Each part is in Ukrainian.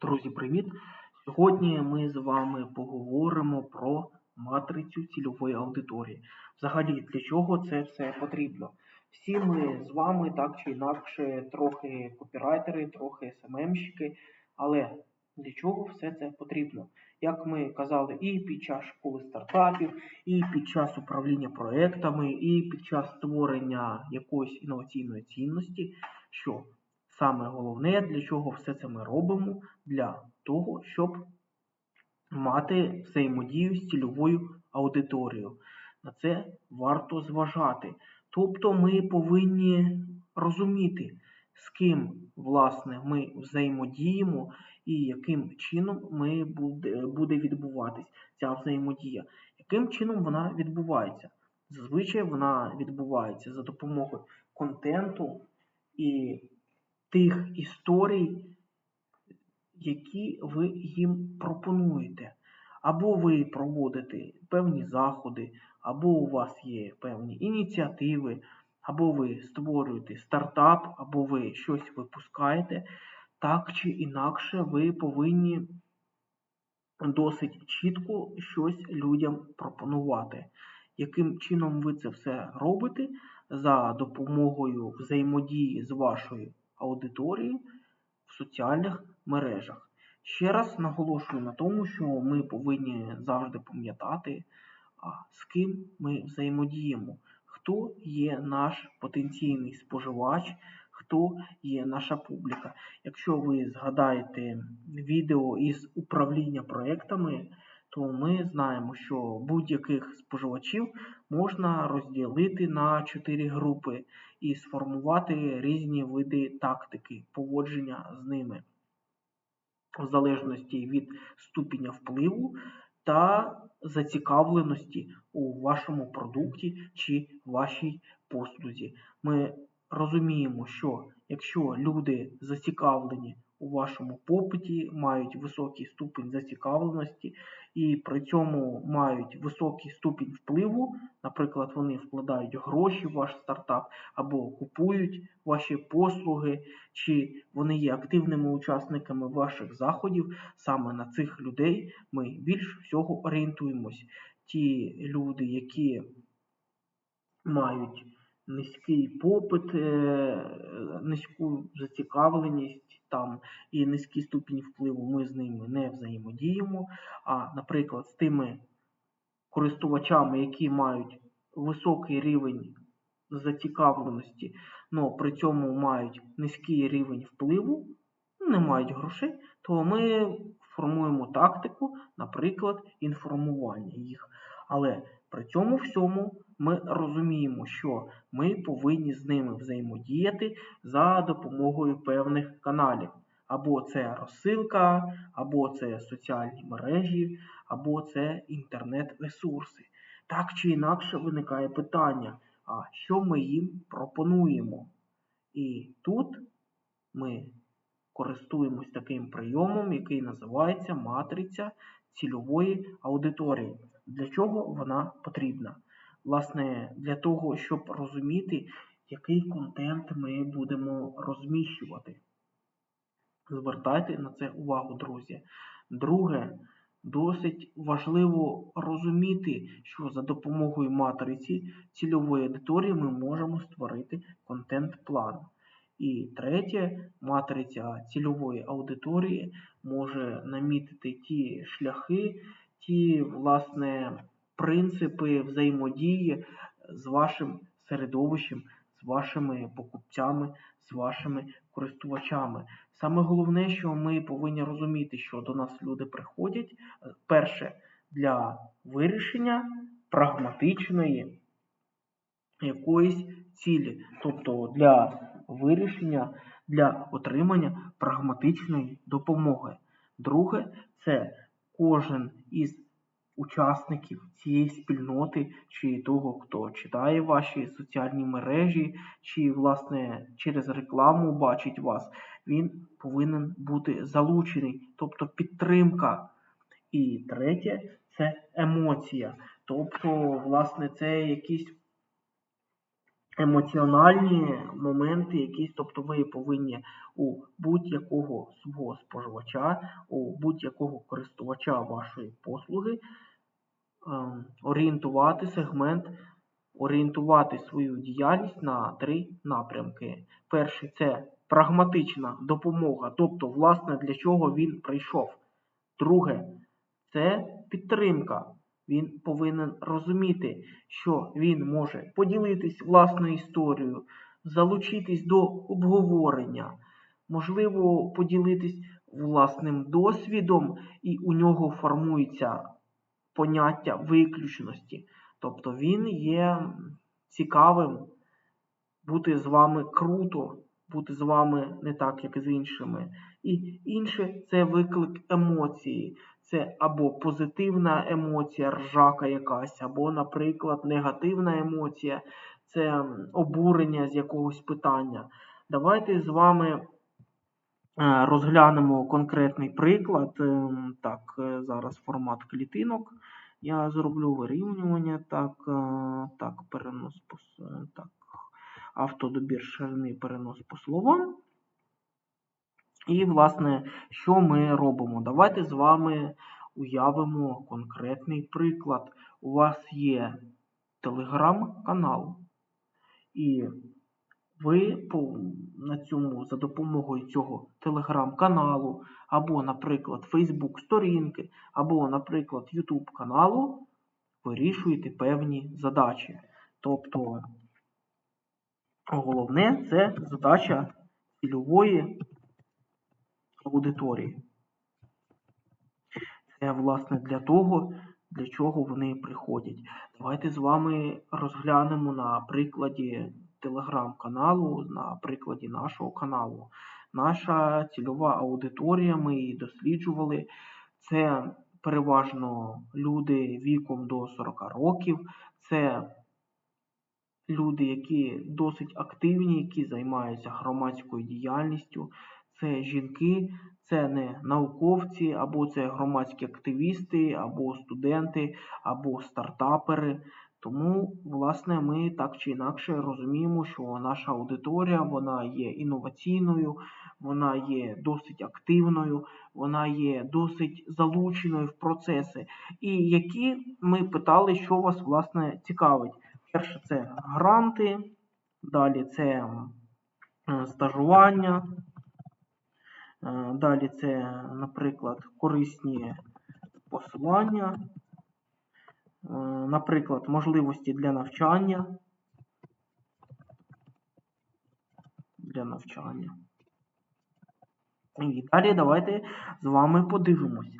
Друзі, привіт! Сьогодні ми з вами поговоримо про матрицю цільової аудиторії. Взагалі, для чого це все потрібно? Всі ми з вами так чи інакше трохи копірайтери, трохи СММщики, але для чого все це потрібно? Як ми казали, і під час школи стартапів, і під час управління проектами, і під час створення якоїсь інноваційної цінності, що Саме головне, для чого все це ми робимо, для того, щоб мати взаємодію з цільовою аудиторією. На це варто зважати. Тобто ми повинні розуміти, з ким власне, ми взаємодіємо і яким чином ми буде, відбуватись ця взаємодія. Яким чином вона відбувається? Зазвичай вона відбувається за допомогою контенту і тих історій, які ви їм пропонуєте. Або ви проводите певні заходи, або у вас є певні ініціативи, або ви створюєте стартап, або ви щось випускаєте. Так чи інакше, ви повинні досить чітко щось людям пропонувати. Яким чином ви це все робите за допомогою взаємодії з вашою аудиторії в соціальних мережах. Ще раз наголошую на тому, що ми повинні завжди пам'ятати, з ким ми взаємодіємо, хто є наш потенційний споживач, хто є наша публіка. Якщо ви згадаєте відео із управління проектами, то ми знаємо, що будь-яких споживачів можна розділити на чотири групи і сформувати різні види тактики поводження з ними, в залежності від ступеня впливу та зацікавленості у вашому продукті чи вашій послузі. Ми розуміємо, що якщо люди зацікавлені у вашому попиті, мають високий ступінь зацікавленості і при цьому мають високий ступінь впливу, наприклад, вони вкладають гроші в ваш стартап або купують ваші послуги, чи вони є активними учасниками ваших заходів, саме на цих людей ми більш всього орієнтуємось. Ті люди, які мають низький попит, е, низьку зацікавленість там і низький ступінь впливу, ми з ними не взаємодіємо. А, наприклад, з тими користувачами, які мають високий рівень зацікавленості, але при цьому мають низький рівень впливу, не мають грошей, то ми формуємо тактику, наприклад, інформування їх. Але при цьому всьому ми розуміємо, що ми повинні з ними взаємодіяти за допомогою певних каналів. Або це розсилка, або це соціальні мережі, або це інтернет-ресурси. Так чи інакше виникає питання, а що ми їм пропонуємо? І тут ми користуємось таким прийомом, який називається матриця цільової аудиторії. Для чого вона потрібна? Власне, для того, щоб розуміти, який контент ми будемо розміщувати. Звертайте на це увагу, друзі. Друге, досить важливо розуміти, що за допомогою матриці цільової аудиторії ми можемо створити контент-план. І третє, матриця цільової аудиторії може намітити ті шляхи, ті, власне, принципи взаємодії з вашим середовищем, з вашими покупцями, з вашими користувачами. Саме головне, що ми повинні розуміти, що до нас люди приходять перше для вирішення прагматичної якоїсь цілі, тобто для вирішення для отримання прагматичної допомоги. Друге, це кожен із учасників цієї спільноти, чи того, хто читає ваші соціальні мережі, чи, власне, через рекламу бачить вас, він повинен бути залучений, тобто підтримка. І третє це емоція. Тобто, власне, це якісь емоціональні моменти якісь, тобто ви повинні у будь-якого свого споживача, у будь-якого користувача вашої послуги орієнтувати сегмент, орієнтувати свою діяльність на три напрямки. Перший це прагматична допомога, тобто, власне, для чого він прийшов. Друге це підтримка. Він повинен розуміти, що він може поділитись власною історією, залучитись до обговорення, можливо, поділитись власним досвідом, і у нього формується поняття виключності. Тобто він є цікавим, бути з вами круто, бути з вами не так, як з іншими. І інше це виклик емоції. Це або позитивна емоція, ржака якась, або, наприклад, негативна емоція, це обурення з якогось питання. Давайте з вами розглянемо конкретний приклад. Ем, так, е, зараз формат клітинок. Я зроблю вирівнювання. Так, е, так, перенос по так, автодобір ширини перенос по словам. І, власне, що ми робимо? Давайте з вами уявимо конкретний приклад. У вас є телеграм-канал, і ви на цьому за допомогою цього телеграм-каналу, або, наприклад, Facebook сторінки, або, наприклад, YouTube каналу вирішуєте певні задачі. Тобто, головне це задача цільової аудиторії. Це, власне, для того, для чого вони приходять. Давайте з вами розглянемо на прикладі телеграм-каналу, на прикладі нашого каналу. Наша цільова аудиторія, ми її досліджували. Це переважно люди віком до 40 років. Це люди, які досить активні, які займаються громадською діяльністю. Це жінки, це не науковці, або це громадські активісти, або студенти, або стартапери. Тому, власне, ми так чи інакше розуміємо, що наша аудиторія вона є інноваційною, вона є досить активною, вона є досить залученою в процеси. І які ми питали, що вас власне цікавить. Перше, це гранти, далі це стажування. Е, далі це, наприклад, корисні посилання, е, наприклад, можливості для навчання. Для навчання. І далі давайте з вами подивимось.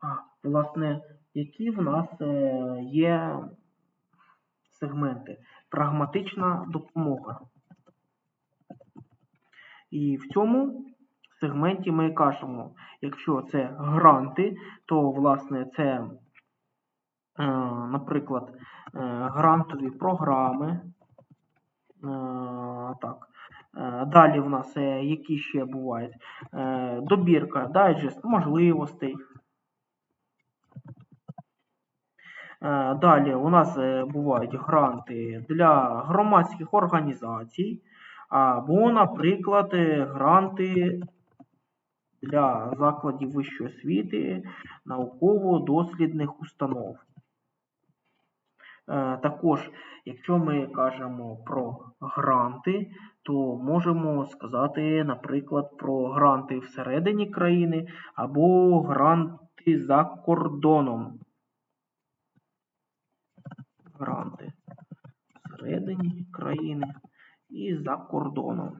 А, власне, які в нас е, є сегменти. Прагматична допомога. І в цьому сегменті ми кажемо, якщо це гранти, то, власне, це, е, наприклад, е, грантові програми. Е, так. Далі в нас які ще бувають? Добірка, дайджест можливостей. Далі у нас бувають гранти для громадських організацій, або, наприклад, гранти для закладів вищої освіти, науково-дослідних установ. Е, також, якщо ми кажемо про гранти, то можемо сказати, наприклад, про гранти всередині країни або гранти за кордоном. Гранти всередині країни і за кордоном.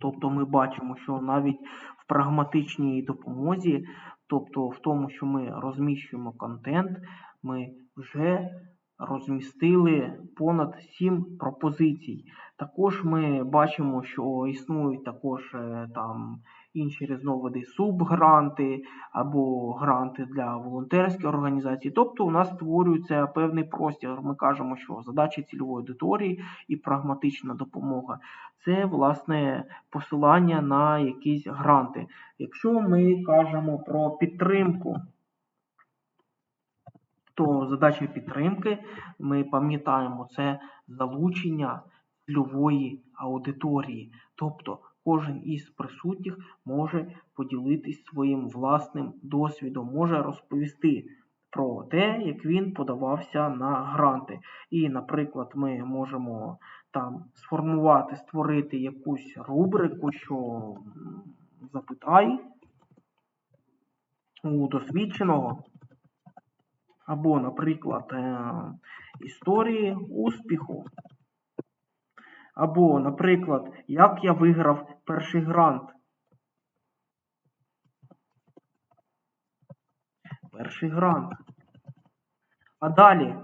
Тобто ми бачимо, що навіть в прагматичній допомозі, тобто в тому, що ми розміщуємо контент, ми вже розмістили понад 7 пропозицій. Також ми бачимо, що існують також е, там інші різновиди субгранти або гранти для волонтерських організацій. Тобто у нас створюється певний простір. Ми кажемо, що задача цільової аудиторії і прагматична допомога це власне посилання на якісь гранти. Якщо ми кажемо про підтримку, то задача підтримки, ми пам'ятаємо, це залучення цільової аудиторії. Тобто кожен із присутніх може поділитись своїм власним досвідом, може розповісти про те, як він подавався на гранти. І, наприклад, ми можемо там сформувати, створити якусь рубрику, що запитай у досвідченого. Або, наприклад, е, історії успіху. Або, наприклад, як я виграв перший грант. Перший грант. А далі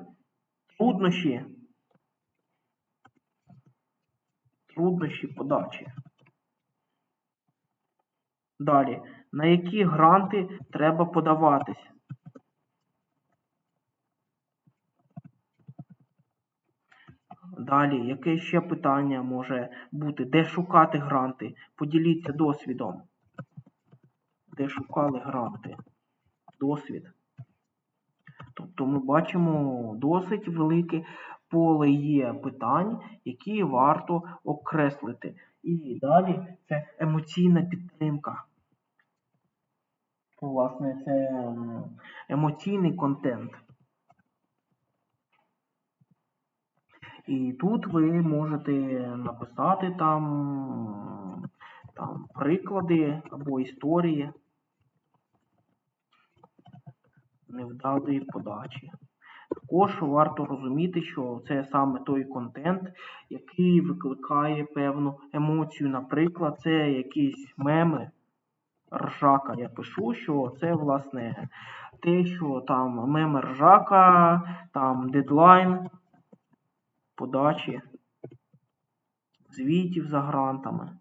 труднощі. Труднощі подачі. Далі. На які гранти треба подаватись? Далі, яке ще питання може бути? Де шукати гранти? Поділіться досвідом. Де шукали гранти? Досвід. Тобто ми бачимо досить велике поле є питань, які варто окреслити. І далі це емоційна підтримка. Власне, це емоційний контент. І тут ви можете написати там, там приклади або історії невдалої подачі. Також варто розуміти, що це саме той контент, який викликає певну емоцію. Наприклад, це якісь меми, ржака. Я пишу, що це власне те, що там меми ржака, там дедлайн подачі звітів за грантами.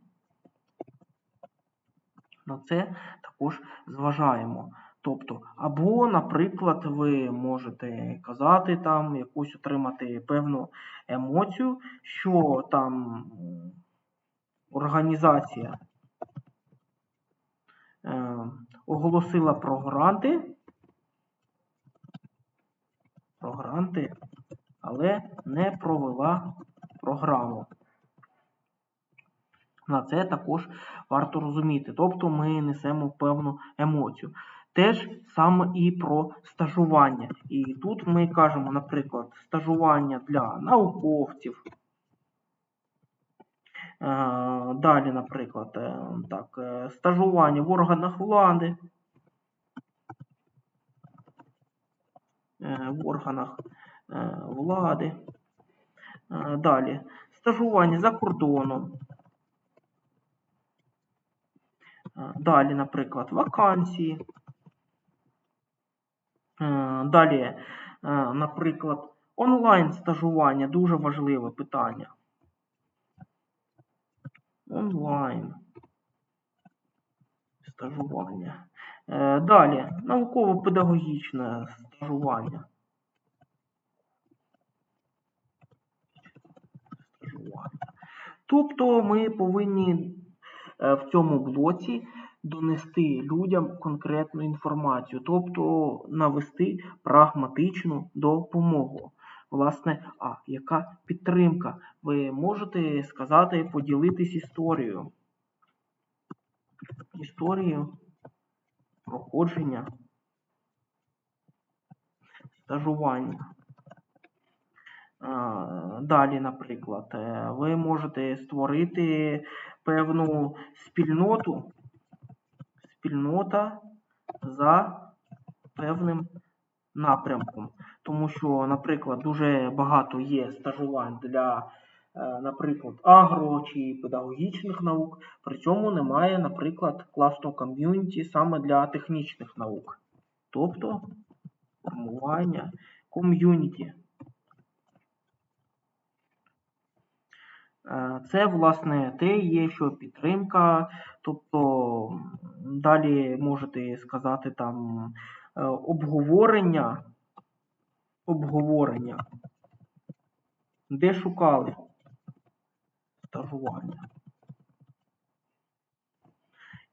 На це також зважаємо. Тобто, або, наприклад, ви можете казати там, якусь отримати певну емоцію, що там організація е, оголосила про гранти, про гранти, але не провела програму. На це також варто розуміти. Тобто ми несемо певну емоцію. Теж саме і про стажування. І тут ми кажемо, наприклад, стажування для науковців. Е, Далі, наприклад, е, так, е, стажування в органах влади. В органах влади. Е, Далі. Стажування за кордоном. Е, Далі, наприклад, вакансії. Е, Далі, е, наприклад, онлайн стажування дуже важливе питання. Онлайн стажування. Е, Далі, науково-педагогічне. Стажування. Тобто ми повинні е, в цьому блоці донести людям конкретну інформацію, тобто навести прагматичну допомогу. Власне, а яка підтримка? Ви можете сказати, поділитись історією. Історією проходження стажування. А, Далі, наприклад, е, ви можете створити певну спільноту, спільнота за певним напрямком. Тому що, наприклад, дуже багато є стажувань для, е, наприклад, агро чи педагогічних наук, при цьому немає, наприклад, класного ком'юніті саме для технічних наук. Тобто формування ком'юніті. Е, Це, власне, те є, що підтримка, тобто далі можете сказати там е, обговорення, обговорення, де шукали? Стажування.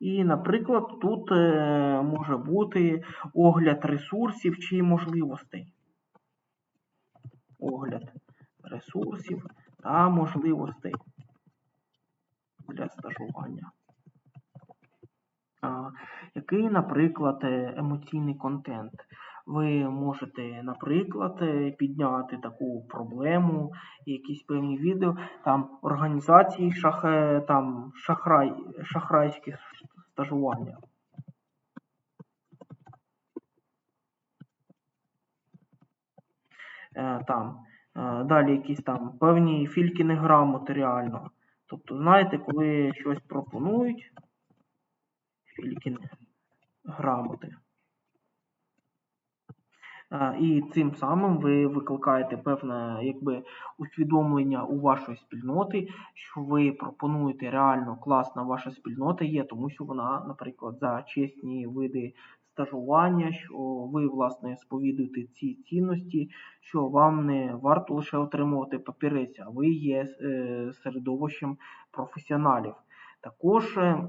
І, наприклад, тут е, може бути огляд ресурсів чи можливостей. огляд ресурсів та можливостей для стажування. Який, наприклад, е, емоційний контент? Ви можете, наприклад, е, підняти таку проблему, якісь певні відео, там організації шах, е, там, шахрай, шахрайські стажування. Там, далі якісь там певні фількіни грамоти реально. Тобто, знаєте, коли щось пропонують, фількіни грамоти. Е, І цим самим ви викликаєте певне якби, усвідомлення у вашої спільноти, що ви пропонуєте реально класна ваша спільнота є, тому що вона, наприклад, за чесні види стажування, що ви, власне, сповідуєте ці цінності, що вам не варто лише отримувати папірець, а ви є е, середовищем професіоналів. Також. е,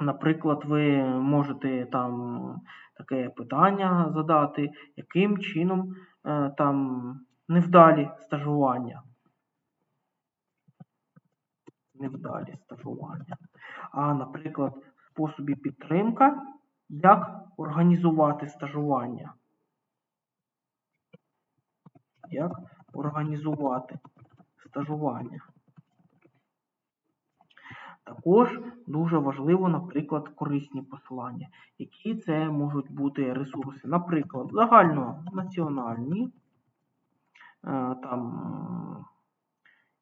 Наприклад, ви можете там таке питання задати, яким чином е, там невдалі стажування. Невдалі стажування. А, наприклад, способі підтримка, як організувати стажування. Як організувати стажування. Також дуже важливо, наприклад, корисні посилання. Які це можуть бути ресурси? Наприклад, загальнонаціональні, е, там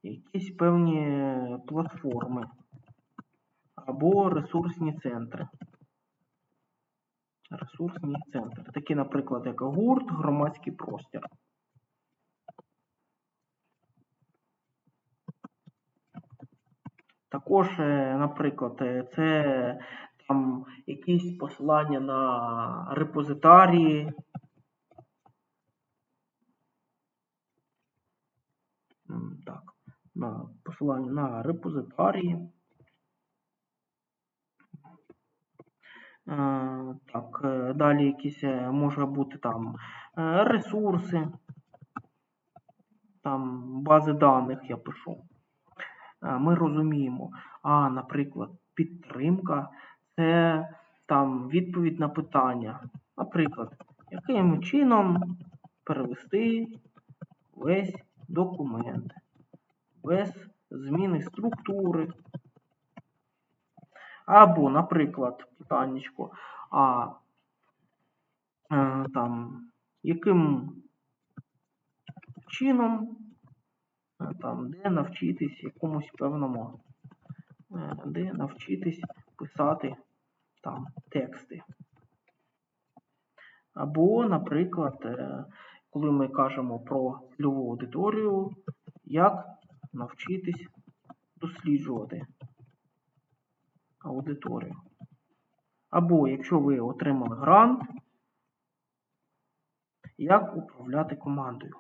якісь певні платформи або ресурсні центри. Ресурсні центри. Такі, наприклад, як гурт, громадський простір. Також, е, наприклад, е, це там якісь посилання на репозитарії. Так, на посилання на репозитарії. Е, Так, е, далі якісь е, може бути там е, ресурси, там бази даних я пишу. Е, Ми розуміємо, а, наприклад, підтримка це там відповідь на питання. Наприклад, яким чином перевести весь документ без зміни структури. Або, наприклад, питаннячко, а е, там, яким чином е, там, де навчитись якомусь певному, е, де навчитись писати там тексти. Або, наприклад, коли ми кажемо про цільову аудиторію, як навчитись досліджувати аудиторію. Або, якщо ви отримали грант, як управляти командою.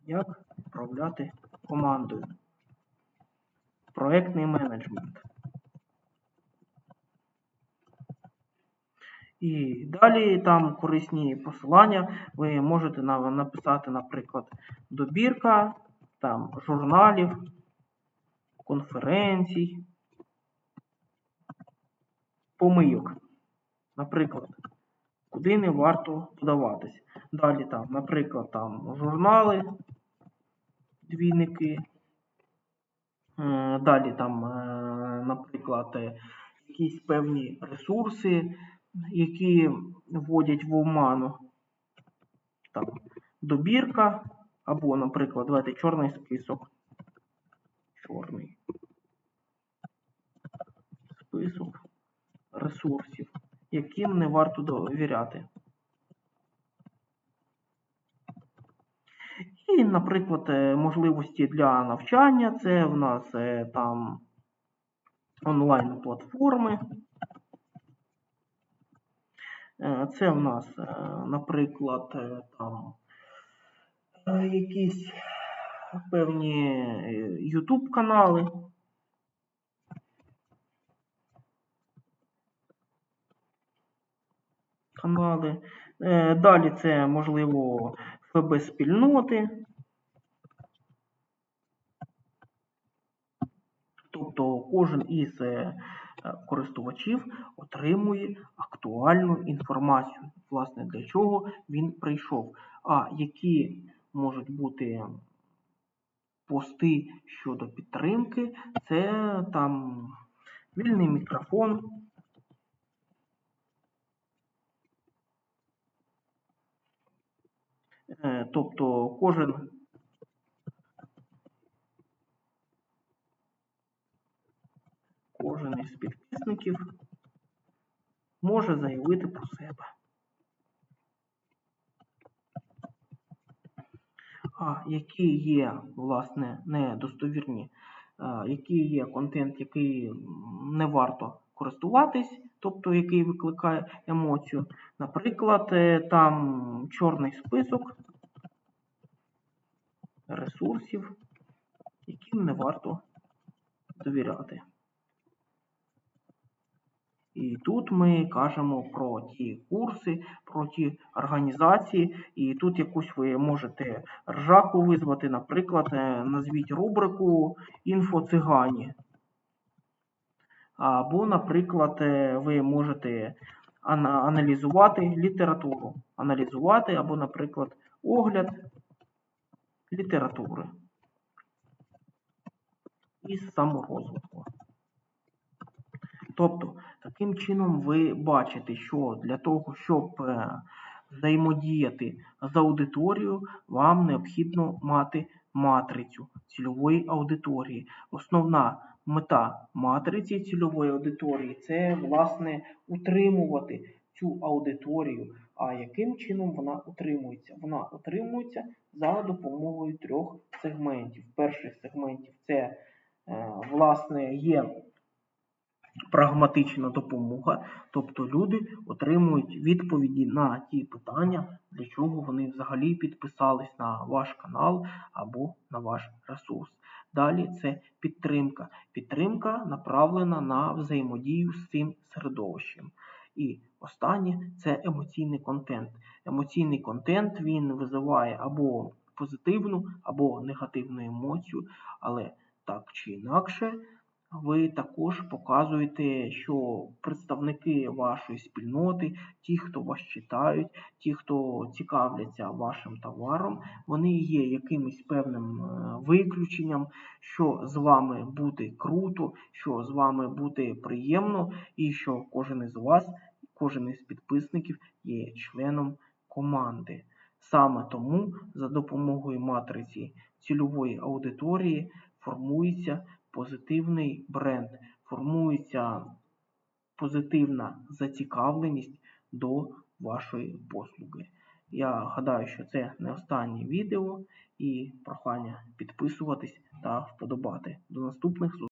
Як управляти командою. Проектний менеджмент. І далі там корисні посилання. Ви можете написати, наприклад, добірка там, журналів, конференцій, помийок. Наприклад, куди не варто подаватись. Далі там, наприклад, там журнали, двійники. Далі там, е, наприклад, е, якісь певні ресурси, які вводять в оману. Там, добірка, або, наприклад, давайте чорний список. Чорний список ресурсів, яким не варто довіряти. І, наприклад, е, можливості для навчання це в нас е, там онлайн-платформи. Е, Це в нас, наприклад, там якісь певні е, YouTube канали. Канали, Е, Далі це, можливо, ФБ спільноти. Тобто кожен із е, користувачів отримує актуальну інформацію, власне, для чого він прийшов. А які можуть бути пости щодо підтримки, це там вільний мікрофон. Е, Тобто кожен кожен із підписників може заявити про себе. А які є, власне, недостовірні, який є контент, який не варто користуватись, тобто який викликає емоцію. Наприклад, е, там чорний список ресурсів, яким не варто довіряти. І тут ми кажемо про ті курси, про ті організації, і тут якусь ви можете ржаку визвати, наприклад, е, назвіть рубрику інфоцигані. Або, наприклад, е, ви можете аналізувати літературу. Аналізувати, або, наприклад, огляд літератури із саморозвитку. Тобто, таким чином ви бачите, що для того, щоб е, взаємодіяти з аудиторією, вам необхідно мати матрицю цільової аудиторії. Основна мета матриці цільової аудиторії це, власне, утримувати цю аудиторію. А яким чином вона утримується? Вона утримується за допомогою трьох сегментів. Перший сегментів це, е, власне, є прагматична допомога, тобто люди отримують відповіді на ті питання, для чого вони взагалі підписались на ваш канал або на ваш ресурс. Далі це підтримка. Підтримка направлена на взаємодію з цим середовищем. І останнє це емоційний контент. Емоційний контент він визиває або позитивну, або негативну емоцію, але так чи інакше ви також показуєте, що представники вашої спільноти, ті, хто вас читають, ті, хто цікавляться вашим товаром, вони є якимось певним е, виключенням, що з вами буде круто, що з вами буде приємно, і що кожен із вас, кожен із підписників є членом команди. Саме тому за допомогою матриці цільової аудиторії формується позитивний бренд, формується позитивна зацікавленість до вашої послуги. Я гадаю, що це не останнє відео і прохання підписуватись та вподобати. До наступних зустрічей.